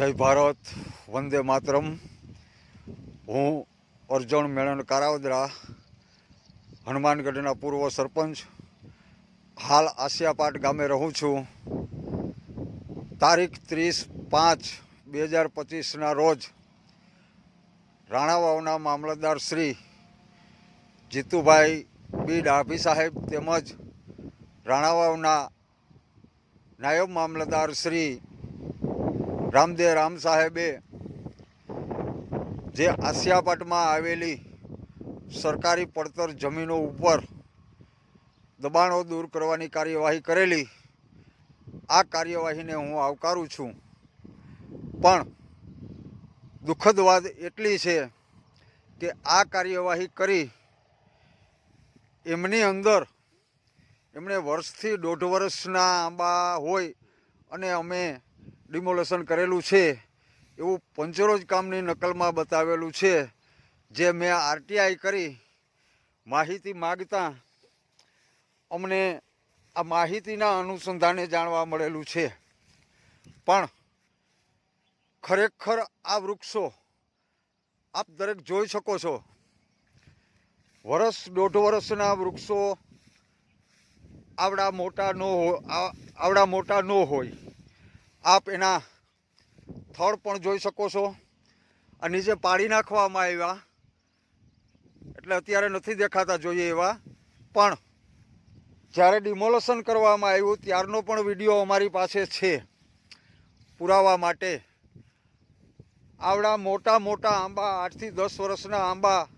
જય ભારત, વંદે માતરમ. હું અર્જુન મેળન કારાવદરા, હનુમાનગઢના પૂર્વ સરપંચ. હાલ આસિયાપાટ ગામે રહું છું. તારીખ ત્રીસ પાંચ બે હજાર પચીસના રોજ રાણાવાવના મામલતદાર શ્રી જીતુભાઈ બી ડાભી સાહેબ તેમજ રાણાવાવના નાયબ મામલતદાર શ્રી રામદેવ રામ સાહેબે જે આસિયાપાટમાં આવેલી સરકારી પડતર જમીનો ઉપર દબાણો દૂર કરવાની કાર્યવાહી કરેલી, આ કાર્યવાહીને હું આવકારું છું. પણ દુઃખદ વાત એટલી છે કે આ કાર્યવાહી કરી એમની અંદર એમણે વર્ષથી દોઢ વર્ષના આંબા હોય અને અમે ડિમોલેશન કરેલું છે. એવું પંચરોજ કામની નકલમાં બતાવેલું છે. જે મેં આરટીઆઈ કરી માહિતી માગતા અમને આ માહિતીના અનુસંધાને જાણવા મળેલું છે. પણ ખરેખર આ વૃક્ષો આપ દરેક જોઈ શકો છો. વરસ દોઢ વર્ષના વૃક્ષો આવડા મોટા ન હોય આવડા મોટા ન હોય. આપ એના થળ પણ જોઈ શકો છો. આ નીચે પાડી નાખવામાં આવ્યા. એટલે અત્યારે નથી દેખાતા જોઈએ એવા. પણ જ્યારે ડિમોલેશન કરવામાં આવ્યું, ત્યારનો પણ વીડિયો અમારી પાસે છે. પુરાવા માટે. આવડા મોટા મોટા આંબા, આઠથી દસ વર્ષના આંબા,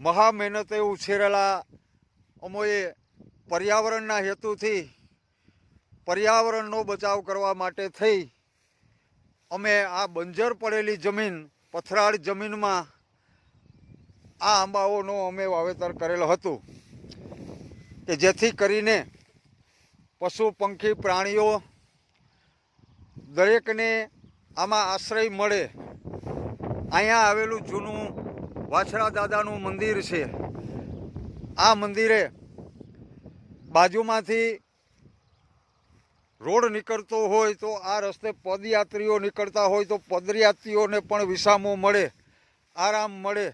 મહા મહેનતે ઉછેરેલા અમોએ પર્યાવરણના હેતુથી પર્યાવરણનો બચાવ કરવા માટે થઈ. અમે આ બંજર પડેલી જમીન, પથરાળ જમીનમાં આ આંબાઓનો અમે વાવેતર કરેલ હતું કે જેથી કરીને પશુ, પંખી, પ્રાણીઓ દરેકને આમાં આશ્રય મળે. અહીંયા આવેલું જૂનું વાછરા દાદાનું મંદિર છે. આ મંદિરે બાજુમાંથી રોડ નીકળતો હોય તો આ રસ્તે પદયાત્રીઓ નીકળતા હોય તો પદયાત્રીઓને પણ વિસામો મળે, આરામ મળે.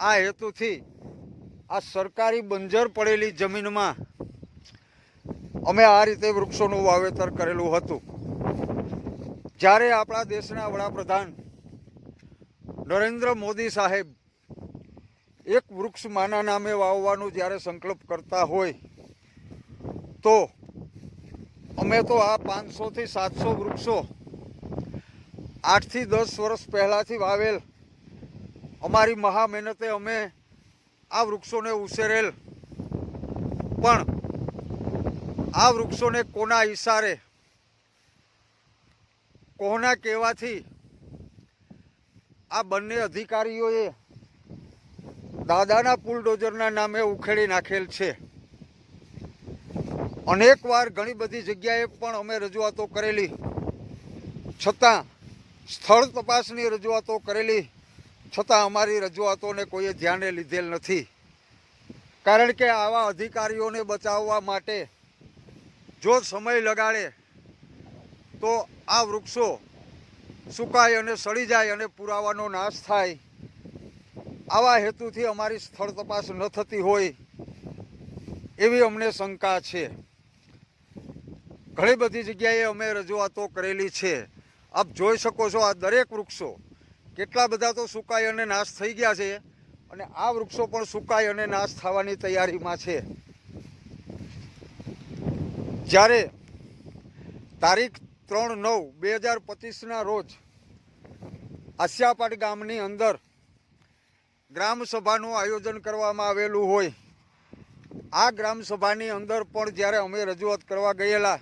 આ હેતુથી આ સરકારી બંજર પડેલી જમીનમાં અમે આ રીતે વૃક્ષોનું વાવેતર કરેલું હતું. જ્યારે આપણા દેશના વડાપ્રધાન નરેન્દ્ર મોદી સાહેબ એક વૃક્ષ માના નામે વાવવાનું જ્યારે સંકલ્પ કરતા હોય, તો અમે તો આ પાંચસોથી સાતસો વૃક્ષો આઠથી દસ વર્ષ પહેલાંથી વાવેલ. અમારી મહા મહેનતે અમે આ વૃક્ષોને ઉછેરેલ. પણ આ વૃક્ષોને કોના ઈશારે, કોના કહેવાથી આ બંને અધિકારીઓએ દાદાના બુલડોઝરના નામે ઉખેડી નાખેલ છે. અનેક વાર ઘણી બધી જગ્યાએ પણ અમે રજૂઆતો કરેલી. છતાં સ્થળ તપાસની રજૂઆતો કરેલી. છતાં અમારી રજૂઆતોને કોઈએ ધ્યાને લીધેલ નથી. કારણ કે આવા અધિકારીઓને બચાવવા માટે જો સમય લગાડે, તો આ વૃક્ષો સુકાય અને સડી જાય અને પુરાવાનો નાશ થાય. આવા હેતુથી અમારી સ્થળ તપાસ ન થતી હોય એવી અમને શંકા છે. ઘણી બધી જગ્યાએ અમે રજૂઆતો કરેલી છે. આપ જોઈ શકો છો આ દરેક વૃક્ષો કેટલા બધા તો સુકાઈ અને નાશ થઈ ગયા છે અને આ વૃક્ષો પણ સુકાઈ અને નાશ થવાની તૈયારીમાં છે. જ્યારે તારીખ ત્રણ નવ બે હજાર પચીસના રોજ આસિયાપાટ ગામની અંદર ગ્રામસભાનું આયોજન કરવામાં આવેલું હોય, આ ગ્રામસભાની અંદર પણ જ્યારે અમે રજૂઆત કરવા ગયેલા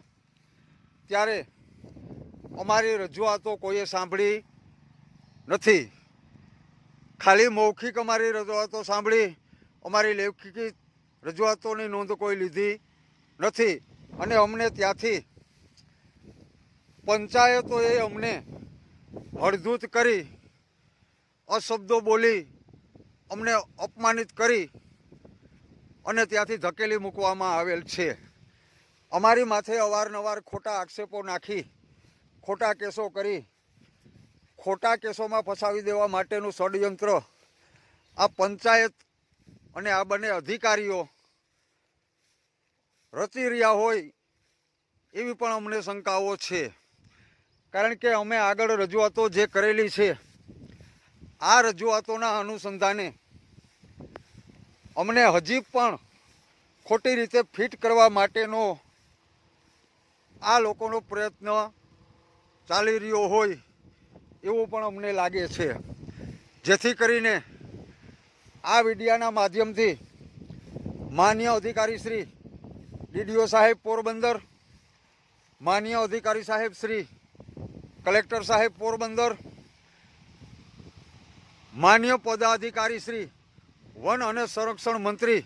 ત્યારે અમારી રજૂઆતો કોઈએ સાંભળી નથી. ખાલી મૌખિક અમારી રજૂઆતો સાંભળી, અમારી લેખિક રજૂઆતોની નોંધ કોઈ લીધી નથી. અને અમને ત્યાંથી પંચાયતોએ અમને હળધૂત કરી, અશબ્દો બોલી, અમને અપમાનિત કરી અને ત્યાંથી ધકેલી મૂકવામાં આવેલ છે. અમારી માથે અવારનવાર ખોટા આક્ષેપો નાખી, ખોટા કેસો કરી, ખોટા કેસોમાં ફસાવી દેવા માટેનું ષડયંત્ર આ પંચાયત અને આ બંને અધિકારીઓ રચી રહ્યા હોય એવી પણ અમને શંકાઓ છે. કારણ કે અમે આગળ રજૂઆતો જે કરેલી છે, આ રજૂઆતોના અનુસંધાને અમને હજી પણ ખોટી રીતે ફિટ કરવા માટેનો આ લોકોનો પ્રયત્ન ચાલી રહ્યો હોય એવું પણ અમને લાગે છે. જેથી કરીને આ મીડિયાના માધ્યમથી માન્ય અધિકારી શ્રી ડીડીઓ સાહેબ પોરબંદર, માન્ય અધિકારી સાહેબ શ્રી કલેક્ટર સાહેબ પોરબંદર, માન્ય પદાધિકારી શ્રી વન અને સંરક્ષણ મંત્રી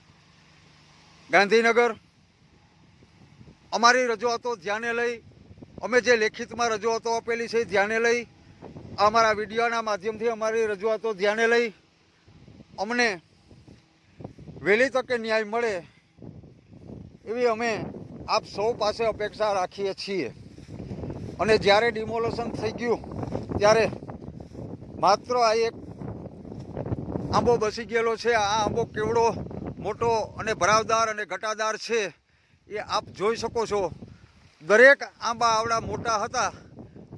ગાંધીનગર અમારી રજૂઆતો ધ્યાને લઈ, અમે જે લેખિતમાં રજૂઆતો આપેલી છે ધ્યાને લઈ, અમારા વિડીયોના માધ્યમથી અમારી રજૂઆતો ધ્યાને લઈ, અમને વહેલી તકે ન્યાય મળે એવી અમે આપ સૌ પાસે અપેક્ષા રાખીએ છીએ. અને જ્યારે ડિમોલેશન થઈ ગયું, ત્યારે માત્ર આ એક આંબો બસી ગયેલો છે. આ આંબો કેવડો મોટો અને ભરાવદાર અને ઘટાદાર છે. એ આપ જોઈ શકો છો. દરેક આંબા આવડા મોટા હતા,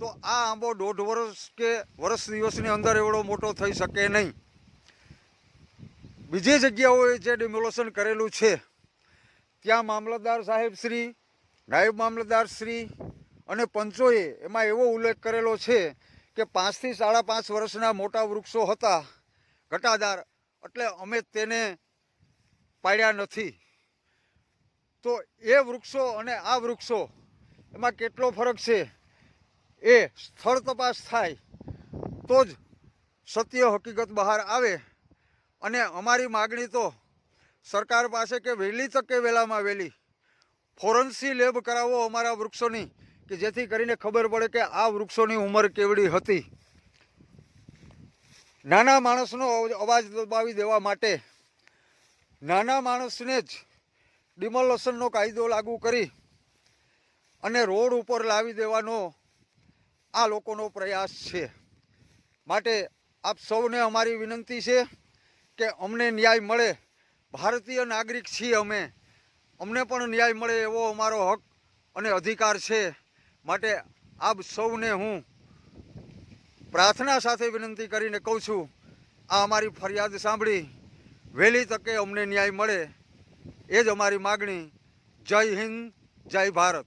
તો આ આંબો દોઢ વર્ષ કે વર્ષ દિવસની અંદર એવડો મોટો થઈ શકે નહીં. બીજી જગ્યાઓએ જે ડિમોલેશન કરેલું છે, ત્યાં મામલતદાર સાહેબ શ્રી, નાયબ મામલતદાર શ્રી અને પંચોએ એમાં એવો ઉલ્લેખ કરેલો છે કે પાંચથી સાડા પાંચ વર્ષના મોટા વૃક્ષો હતા, ઘટાદાર, એટલે અમે તેને પાડ્યા નથી. તો એ વૃક્ષો અને આ વૃક્ષો, એમાં કેટલો ફરક છે એ સ્થળ તપાસ થાય તો જ સત્ય હકીકત બહાર આવે. અને અમારી માગણી તો સરકાર પાસે કે વહેલી તકે વહેલામાં વહેલી ફોરન્સી લેબ કરાવો અમારા વૃક્ષોની, કે જેથી કરીને ખબર પડે કે આ વૃક્ષોની ઉંમર કેવડી હતી. નાના માણસનો અવાજ દબાવી દેવા માટે નાના માણસને જ ડિમોલેશનનો કાયદો લાગુ કરી અને રોડ ઉપર લાવી દેવાનો આ લોકોનો પ્રયાસ છે. માટે આપ સૌને અમારી વિનંતી છે કે અમને ન્યાય મળે. ભારતીય નાગરિક છીએ અમે. અમને પણ ન્યાય મળે એવો અમારો હક અને અધિકાર છે. માટે આપ સૌને હું પ્રાર્થના સાથે વિનંતી કરીને કહું છું, આ અમારી ફરિયાદ સાંભળી. વહેલી તકે અમને ન્યાય મળે. એ જ અમારી માગણી. જય હિન્દ જય ભારત.